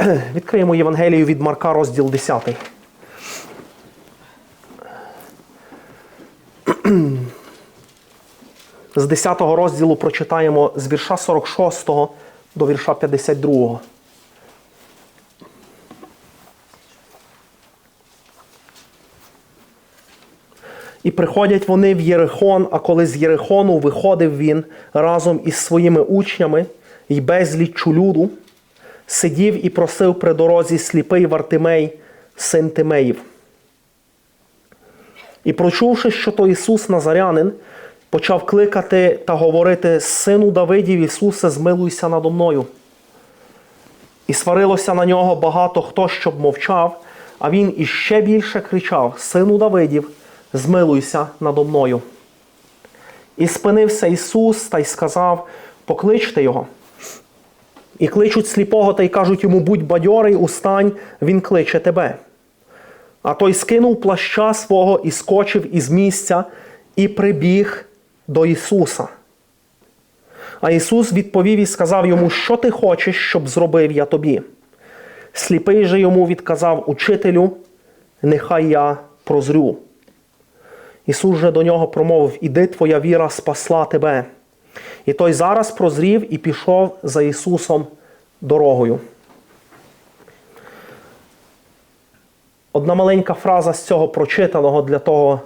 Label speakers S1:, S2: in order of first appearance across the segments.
S1: Відкриємо Євангелію від Марка, розділ 10. З 10 розділу прочитаємо з вірша 46 до вірша 52. І приходять вони в Єрихон, а коли з Єрихону виходив він разом із своїми учнями й безліччю люду, сидів і просив при дорозі сліпий Вартимей, син Тимеїв. І прочувши, що то Ісус Назарянин, почав кликати та говорити: Сину Давидів, Ісусе, змилуйся надо мною. І сварилося на нього багато хто, щоб мовчав, а він іще більше кричав: Сину Давидів, змилуйся надо мною. І спинився Ісус та й сказав: Покличте його. І кличуть сліпого та й кажуть йому, будь бадьорий, устань, він кличе тебе. А той скинув плаща свого і скочив із місця і прибіг до Ісуса. А Ісус відповів і сказав йому, що ти хочеш, щоб зробив я тобі. Сліпий же йому відказав Учителю, нехай я прозрю. Ісус же до нього промовив: Іди, твоя віра спасла тебе. І той зараз прозрів і пішов за Ісусом дорогою. Одна маленька фраза з цього прочитаного для того,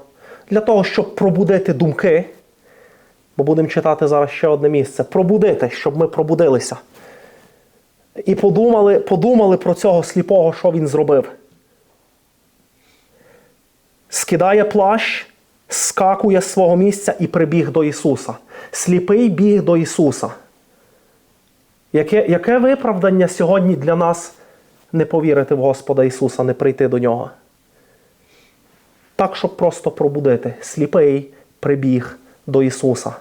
S1: для того, щоб пробудити думки. Бо будемо читати зараз ще одне місце. Пробудити, щоб ми пробудилися. І подумали, подумали про цього сліпого, що він зробив. Скидає плащ, скакує з свого місця і прибіг до Ісуса. Сліпий біг до Ісуса. Яке, яке виправдання сьогодні для нас не повірити в Господа Ісуса, не прийти до Нього? Так, щоб просто пробудити. Сліпий прибіг до Ісуса.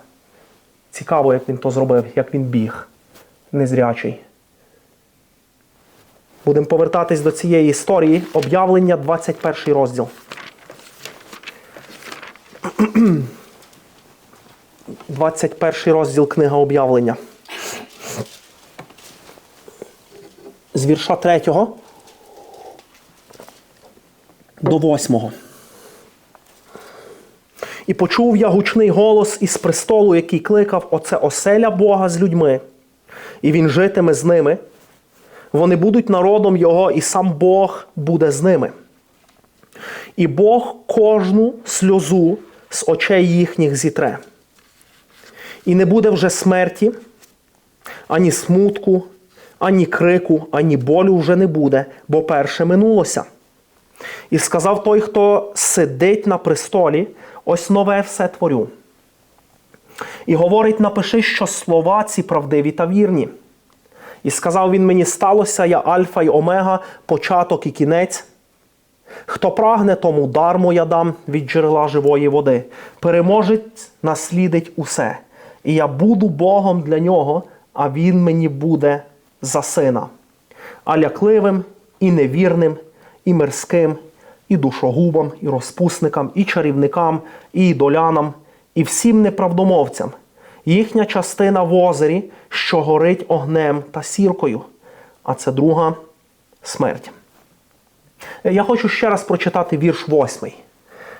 S1: Цікаво, як він то зробив, як він біг, незрячий. Будемо повертатись до цієї історії. Об'явлення 21 розділ. 21 розділ книга об'явлення. З вірша 3 до 8. І почув я гучний голос із престолу, який кликав: Оце оселя Бога з людьми, і він житиме з ними. Вони будуть народом Його, і сам Бог буде з ними. І Бог кожну сльозу з очей їхніх зітре. І не буде вже смерті, ані смутку, ані крику, ані болю вже не буде, бо перше минулося. І сказав той, хто сидить на престолі, ось нове все творю. І говорить: напиши, що слова ці правдиві та вірні. І сказав він мені: сталося я Альфа й Омега, початок і кінець. Хто прагне, тому дармо я дам від джерела живої води. Переможець наслідить усе. І я буду Богом для нього, а він мені буде за сина. А лякливим і невірним, і мирським, і душогубам, і розпусникам, і чарівникам, і ідолянам, і всім неправдомовцям. Їхня частина в озері, що горить огнем та сіркою, а це друга смерть. Я хочу ще раз прочитати вірш восьмий,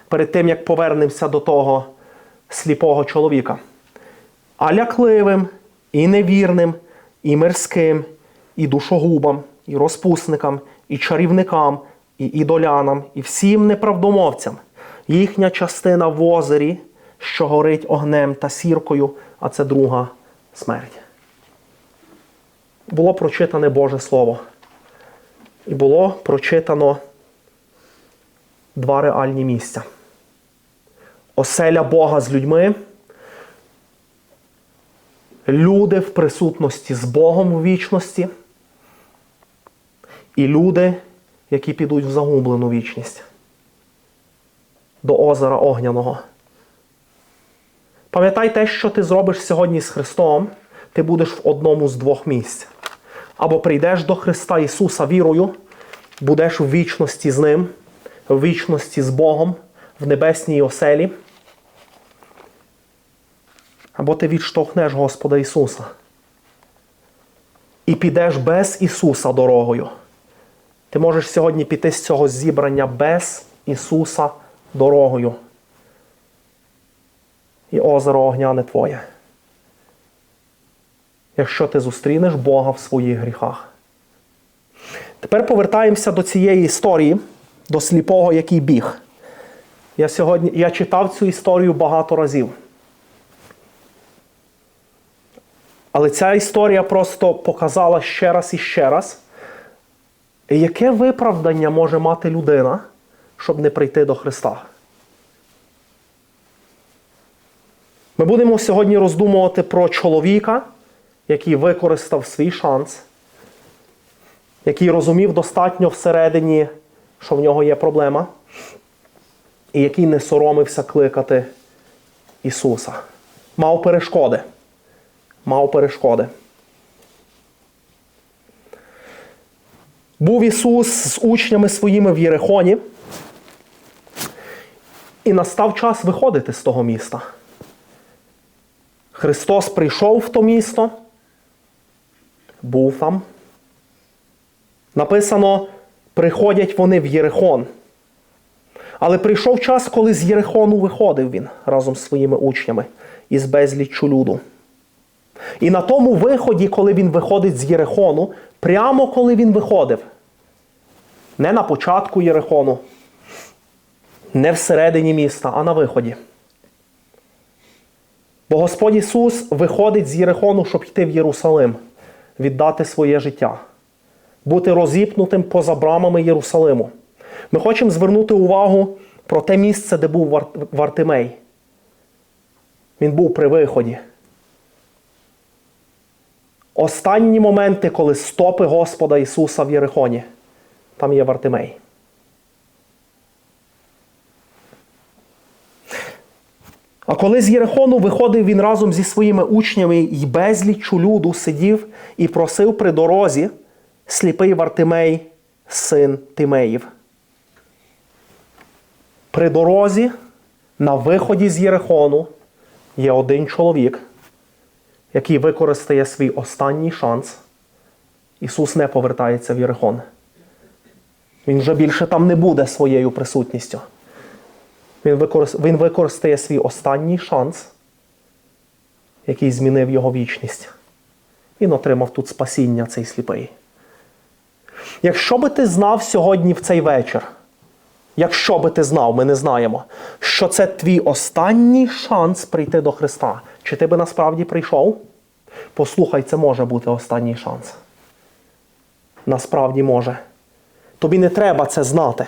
S1: перед тим як повернемося до того сліпого чоловіка. А лякливим, і невірним, і мирським, і душогубам, і розпусникам, і чарівникам, і ідолянам, і всім неправдомовцям. Їхня частина в озері, що горить огнем та сіркою, а це друга смерть. Було прочитане Боже Слово. І було прочитано два реальні місця. Оселя Бога з людьми. Люди в присутності з Богом у вічності. І люди, які підуть в загублену вічність до озера Огняного. Пам'ятай те, що ти зробиш сьогодні з Христом, ти будеш в одному з двох місць. Або прийдеш до Христа Ісуса вірою, будеш у вічності з Ним, в вічності з Богом, в небесній оселі. Або ти відштовхнеш Господа Ісуса. І підеш без Ісуса дорогою, Ти можеш сьогодні піти з цього зібрання без Ісуса дорогою. І озеро огняне твоє. Якщо ти зустрінеш Бога в своїх гріхах. Тепер повертаємося до цієї історії, до сліпого, який біг. Я сьогодні я читав цю історію багато разів. Але ця історія просто показала ще раз і ще раз, яке виправдання може мати людина, щоб не прийти до Христа. Ми будемо сьогодні роздумувати про чоловіка, який використав свій шанс, який розумів достатньо всередині, що в нього є проблема, і який не соромився кликати Ісуса. Мав перешкоди. Мав перешкоди. Був Ісус з учнями своїми в Єрихоні, і настав час виходити з того міста. Христос прийшов в то місто, був там. Написано, приходять вони в Єрихон. Але прийшов час, коли з Єрихону виходив він разом з своїми учнями із безліччю люду. І на тому виході, коли він виходить з Єрихону, прямо коли він виходив, не на початку Єрихону, не всередині міста, а на виході. Бо Господь Ісус виходить з Єрихону, щоб йти в Єрусалим, віддати своє життя, бути розіпнутим поза брамами Єрусалиму. Ми хочемо звернути увагу про те місце, де був Вартимей. Він був при виході. Останні моменти, коли стопи Господа Ісуса в Єрихоні, там є Вартимей. А коли з Єрихону виходив він разом зі своїми учнями і безліччю люду сидів і просив при дорозі сліпий Вартимей, син Тимеїв. При дорозі на виході з Єрихону є один чоловік, який використає свій останній шанс. Ісус не повертається в Єрихон. Він вже більше там не буде своєю присутністю. Він, використ... Він використає свій останній шанс, який змінив його вічність. Він отримав тут спасіння, цей сліпий. Якщо би ти знав сьогодні в цей вечір, якщо би ти знав, ми не знаємо, що це твій останній шанс прийти до Христа, чи ти би насправді прийшов? Послухай, це може бути останній шанс. Насправді може. Тобі не треба це знати.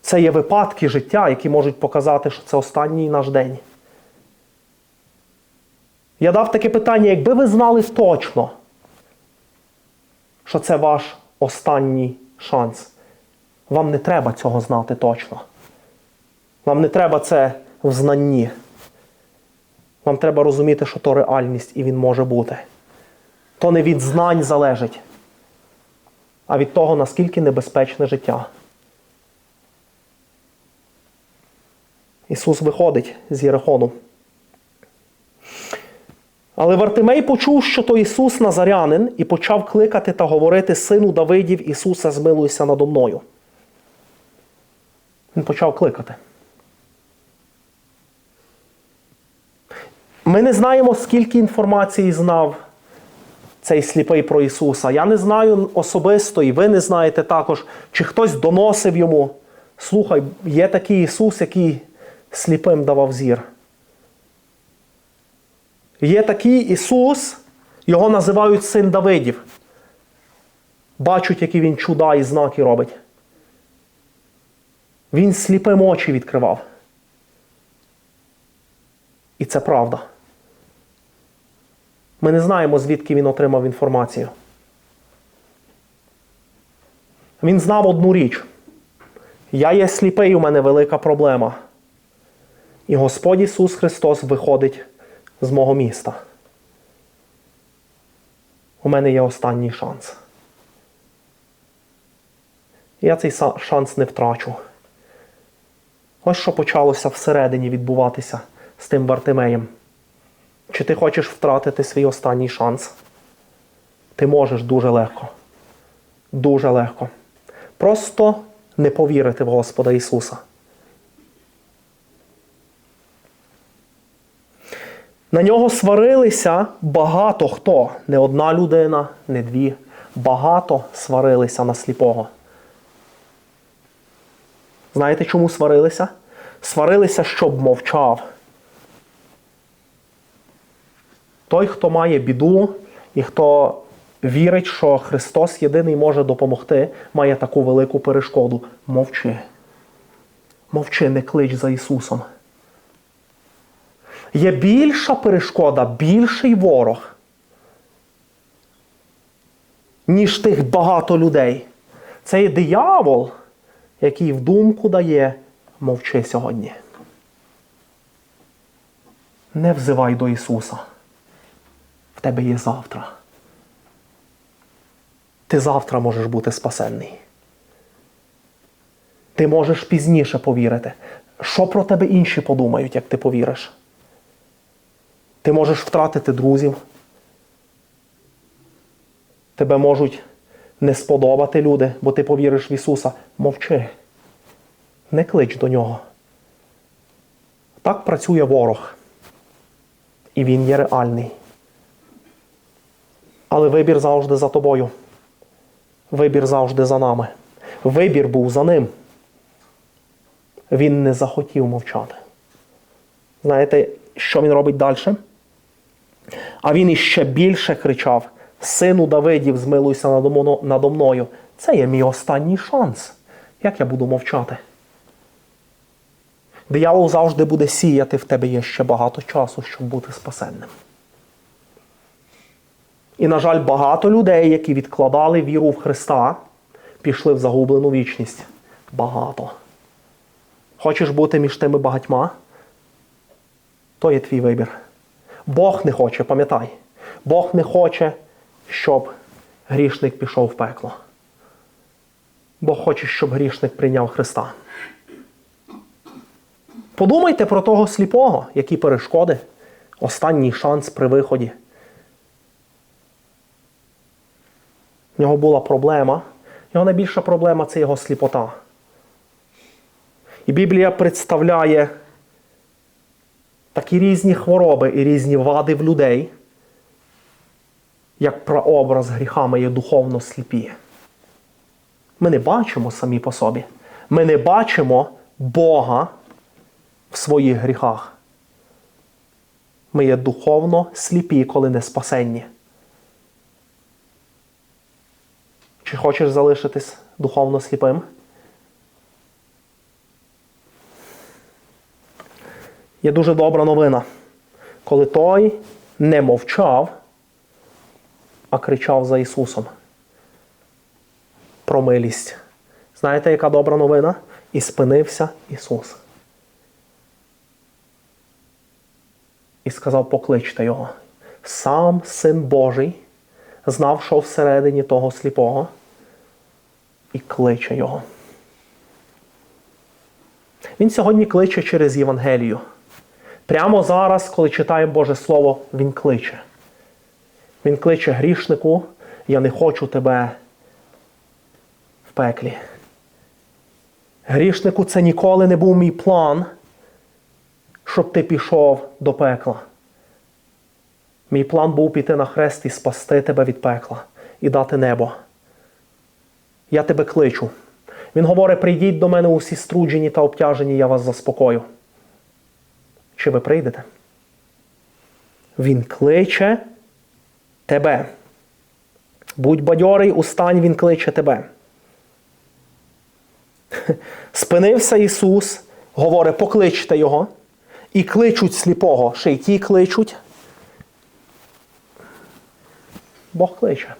S1: Це є випадки життя, які можуть показати, що це останній наш день. Я дав таке питання, якби ви знали точно, що це ваш останній шанс. Вам не треба цього знати точно. Вам не треба це в знанні. Вам треба розуміти, що то реальність і він може бути. То не від знань залежить, а від того, наскільки небезпечне життя. Ісус виходить з Єрихону. Але Вартимей почув, що то Ісус Назарянин, і почав кликати та говорити сину Давидів, Ісуса, змилуйся надо мною. Він почав кликати. Ми не знаємо, скільки інформації знав цей сліпий про Ісуса. Я не знаю особисто, і ви не знаєте також, чи хтось доносив йому. Слухай, є такий Ісус, який сліпим давав зір. Є такий Ісус, його називають син Давидів. Бачать, які він чуда і знаки робить. Він сліпим очі відкривав. І це правда. Ми не знаємо, звідки він отримав інформацію. Він знав одну річ. Я є сліпий, у мене велика проблема. І Господь Ісус Христос виходить з мого міста. У мене є останній шанс. Я цей шанс не втрачу. Ось що почалося всередині відбуватися з тим Вартимеєм. Чи ти хочеш втратити свій останній шанс? Ти можеш дуже легко. Дуже легко. Просто не повірити в Господа Ісуса. На нього сварилися багато хто. Не одна людина, не дві. Багато сварилися на сліпого. Знаєте, чому сварилися? Сварилися, щоб мовчав. Той, хто має біду і хто вірить, що Христос єдиний може допомогти, має таку велику перешкоду. Мовчи. Мовчи, не клич за Ісусом. Є більша перешкода, більший ворог, ніж тих багато людей. Це є диявол, який в думку дає мовчи сьогодні. Не взивай до Ісуса. В тебе є завтра. Ти завтра можеш бути спасенний. Ти можеш пізніше повірити. Що про тебе інші подумають, як ти повіриш? Ти можеш втратити друзів. Тебе можуть не сподобати люди, бо ти повіриш в Ісуса. Мовчи. Не клич до нього. Так працює ворог. І він є реальний. Але вибір завжди за тобою. Вибір завжди за нами. Вибір був за ним. Він не захотів мовчати. Знаєте, що він робить далі? А він іще більше кричав: Сину Давидів, змилуйся надо мною. Це є мій останній шанс. Як я буду мовчати? Диявол завжди буде сіяти, в тебе є ще багато часу, щоб бути спасенним. І, на жаль, багато людей, які відкладали віру в Христа, пішли в загублену вічність. Багато. Хочеш бути між тими багатьма? То є твій вибір. Бог не хоче, пам'ятай. Бог не хоче, щоб грішник пішов в пекло. Бог хоче, щоб грішник прийняв Христа. Подумайте про того сліпого, які перешкоди, останній шанс при виході. В нього була проблема. Його найбільша проблема це його сліпота. І Біблія представляє такі різні хвороби і різні вади в людей, як прообраз гріха ми є духовно сліпі. Ми не бачимо самі по собі. Ми не бачимо Бога в своїх гріхах. Ми є духовно сліпі, коли не спасенні. Чи хочеш залишитись духовно сліпим? Є дуже добра новина, коли той не мовчав, а кричав за Ісусом. Про милість. Знаєте, яка добра новина? І спинився Ісус. І сказав: покличте його. Сам Син Божий знав, що всередині того сліпого, і кличе його. Він сьогодні кличе через Євангелію. Прямо зараз, коли читаємо Боже Слово, Він кличе. Він кличе грішнику, я не хочу тебе в пеклі. Грішнику, це ніколи не був мій план, щоб ти пішов до пекла. Мій план був піти на хрест і спасти тебе від пекла і дати небо. Я тебе кличу. Він говорить: прийдіть до мене усі струджені та обтяжені, я вас заспокою. Чи ви прийдете? Він кличе тебе. Будь бадьорий, устань, Він кличе тебе. Спинився Ісус, говорить, покличте Його. І кличуть сліпого, ще й ті кличуть. Бог кличе.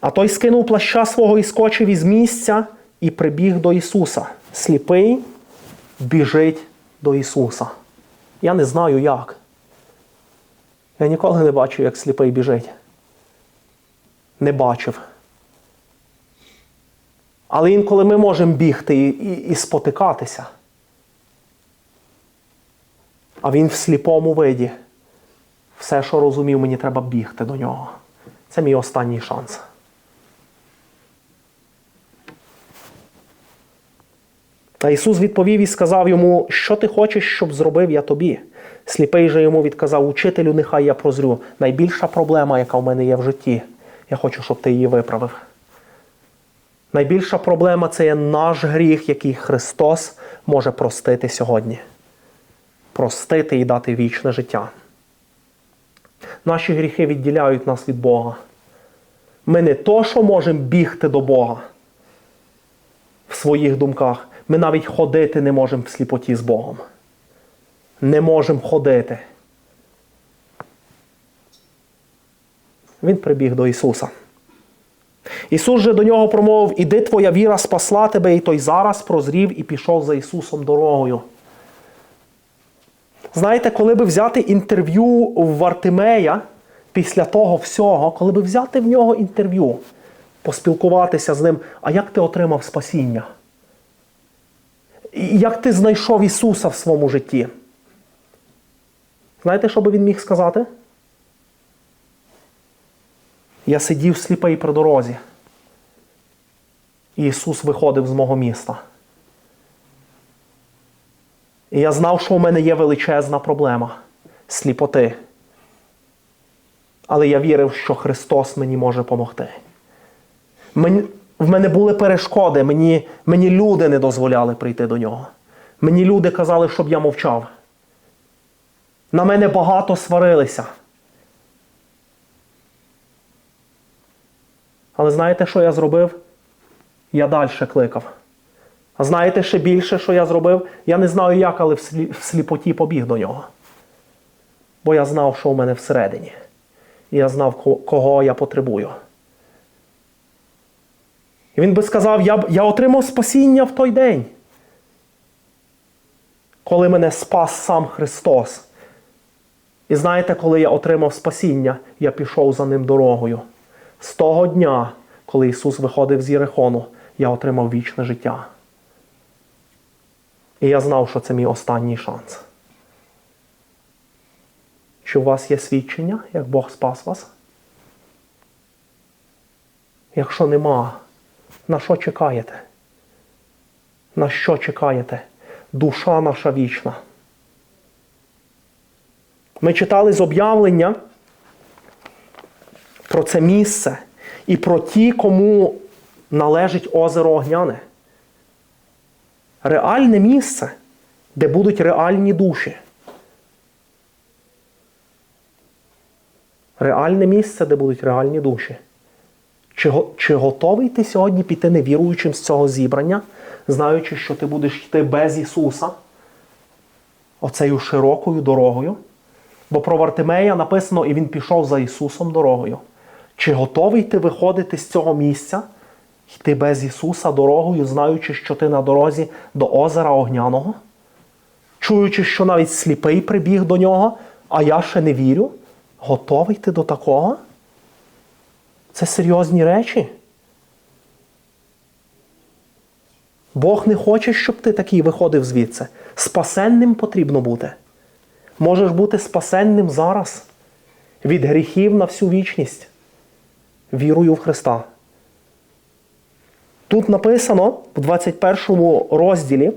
S1: А той скинув плаща свого і скочив із місця і прибіг до Ісуса. Сліпий біжить до Ісуса. Я не знаю як. Я ніколи не бачив, як сліпий біжить. Не бачив. Але інколи ми можемо бігти і, і, і спотикатися. А він в сліпому виді Все, що розумів, мені треба бігти до нього. Це мій останній шанс. Та Ісус відповів і сказав йому, що ти хочеш, щоб зробив я тобі. Сліпий же йому відказав, учителю, нехай я прозрю. Найбільша проблема, яка в мене є в житті. Я хочу, щоб ти її виправив. Найбільша проблема це є наш гріх, який Христос може простити сьогодні. Простити і дати вічне життя. Наші гріхи відділяють нас від Бога. Ми не то, що можемо бігти до Бога в своїх думках. Ми навіть ходити не можемо в сліпоті з Богом. Не можемо ходити. Він прибіг до Ісуса. Ісус же до нього промовив: Іди твоя віра спасла тебе, і той зараз прозрів і пішов за Ісусом дорогою. Знаєте, коли би взяти інтерв'ю в Вартимея після того всього, коли би взяти в нього інтерв'ю, поспілкуватися з ним, а як ти отримав спасіння? Як ти знайшов Ісуса в своєму житті? Знаєте, що би він міг сказати? Я сидів сліпий при дорозі. І Ісус виходив з мого міста. І я знав, що у мене є величезна проблема сліпоти. Але я вірив, що Христос мені може допомогти. Мені, в мене були перешкоди, мені, мені люди не дозволяли прийти до нього. Мені люди казали, щоб я мовчав. На мене багато сварилися. Але знаєте, що я зробив? Я далі кликав. А знаєте ще більше, що я зробив? Я не знаю як, але в слі- в сліпоті побіг до нього. Бо я знав, що у мене всередині. І я знав, кого я потребую. І він би сказав: я, я отримав спасіння в той день, коли мене спас сам Христос. І знаєте, коли я отримав спасіння, я пішов за ним дорогою. З того дня, коли Ісус виходив з Єрихону, я отримав вічне життя. І я знав, що це мій останній шанс. Чи у вас є свідчення, як Бог спас вас? Якщо нема, на що чекаєте? На що чекаєте? Душа наша вічна. Ми читали з об'явлення про це місце і про ті, кому належить озеро Огняне. Реальне місце, де будуть реальні душі. Реальне місце, де будуть реальні душі. Чи, чи готовий ти сьогодні піти невіруючим з цього зібрання, знаючи, що ти будеш йти без Ісуса оцею широкою дорогою? Бо про Вартимея написано, і він пішов за Ісусом дорогою. Чи готовий ти виходити з цього місця, йти без Ісуса дорогою, знаючи, що ти на дорозі до озера Огняного? Чуючи, що навіть сліпий прибіг до нього, а я ще не вірю? Готовий ти до такого? Це серйозні речі. Бог не хоче, щоб ти такий виходив звідси. Спасенним потрібно бути. Можеш бути спасенним зараз від гріхів на всю вічність, вірою в Христа. Тут написано в 21 розділі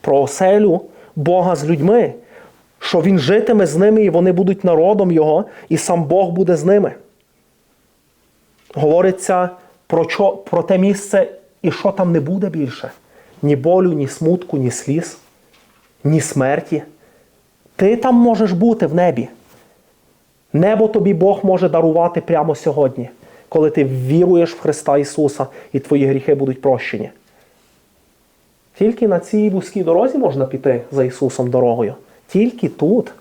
S1: про оселю Бога з людьми, що Він житиме з ними, і вони будуть народом Його, і сам Бог буде з ними. Говориться про, що, про те місце, і що там не буде більше. Ні болю, ні смутку, ні сліз, ні смерті. Ти там можеш бути в небі. Небо тобі Бог може дарувати прямо сьогодні, коли ти віруєш в Христа Ісуса і твої гріхи будуть прощені. Тільки на цій вузькій дорозі можна піти за Ісусом дорогою. Тільки тут.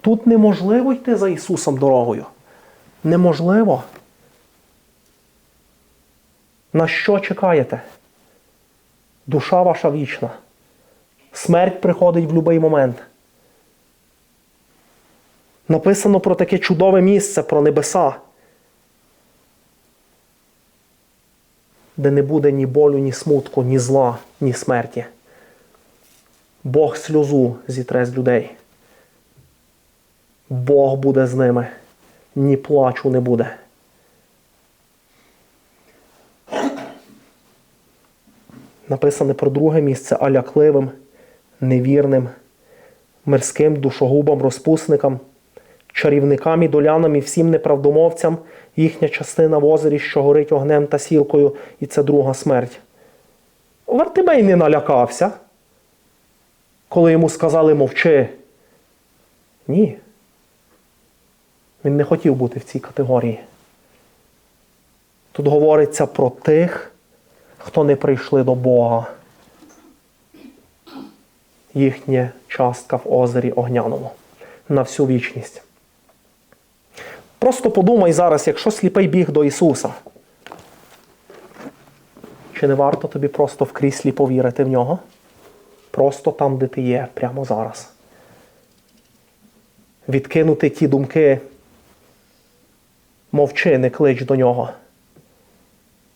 S1: Тут неможливо йти за Ісусом дорогою. Неможливо. На що чекаєте? Душа ваша вічна. Смерть приходить в будь-який момент. Написано про таке чудове місце, про небеса, де не буде ні болю, ні смутку, ні зла, ні смерті. Бог сльозу зітре з людей. Бог буде з ними, ні плачу не буде. Написане про друге місце алякливим, невірним, мирським душогубам, розпусникам, чарівникам і долянам і всім неправдомовцям їхня частина в озері, що горить огнем та сілкою, і це друга смерть. Вартимей не налякався, коли йому сказали мовчи. Ні. Він не хотів бути в цій категорії. Тут говориться про тих, хто не прийшли до Бога. Їхня частка в озері Огняному на всю вічність. Просто подумай зараз, якщо сліпий біг до Ісуса, чи не варто тобі просто в кріслі повірити в нього? Просто там, де ти є, прямо зараз. Відкинути ті думки, мовчи, не клич до нього,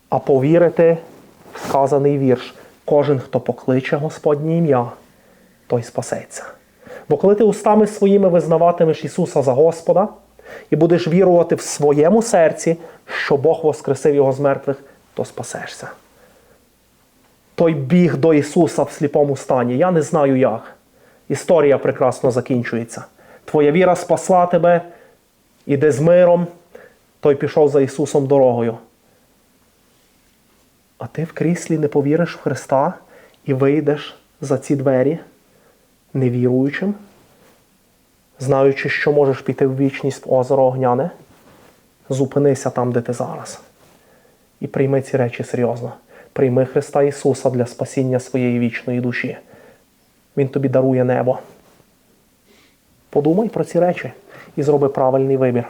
S1: а повірити сказаний вірш. Кожен, хто покличе Господнє ім'я, той спасеться. Бо коли ти устами своїми визнаватимеш Ісуса за Господа і будеш вірувати в своєму серці, що Бог воскресив Його з мертвих, то спасешся. Той біг до Ісуса в сліпому стані. Я не знаю як. Історія прекрасно закінчується. Твоя віра спасла тебе, іди з миром, той пішов за Ісусом дорогою. А ти в кріслі не повіриш в Христа і вийдеш за ці двері невіруючим, знаючи, що можеш піти в вічність в озеро Огняне, зупинися там, де ти зараз. І прийми ці речі серйозно. Прийми Христа Ісуса для спасіння своєї вічної душі. Він тобі дарує небо. Подумай про ці речі і зроби правильний вибір.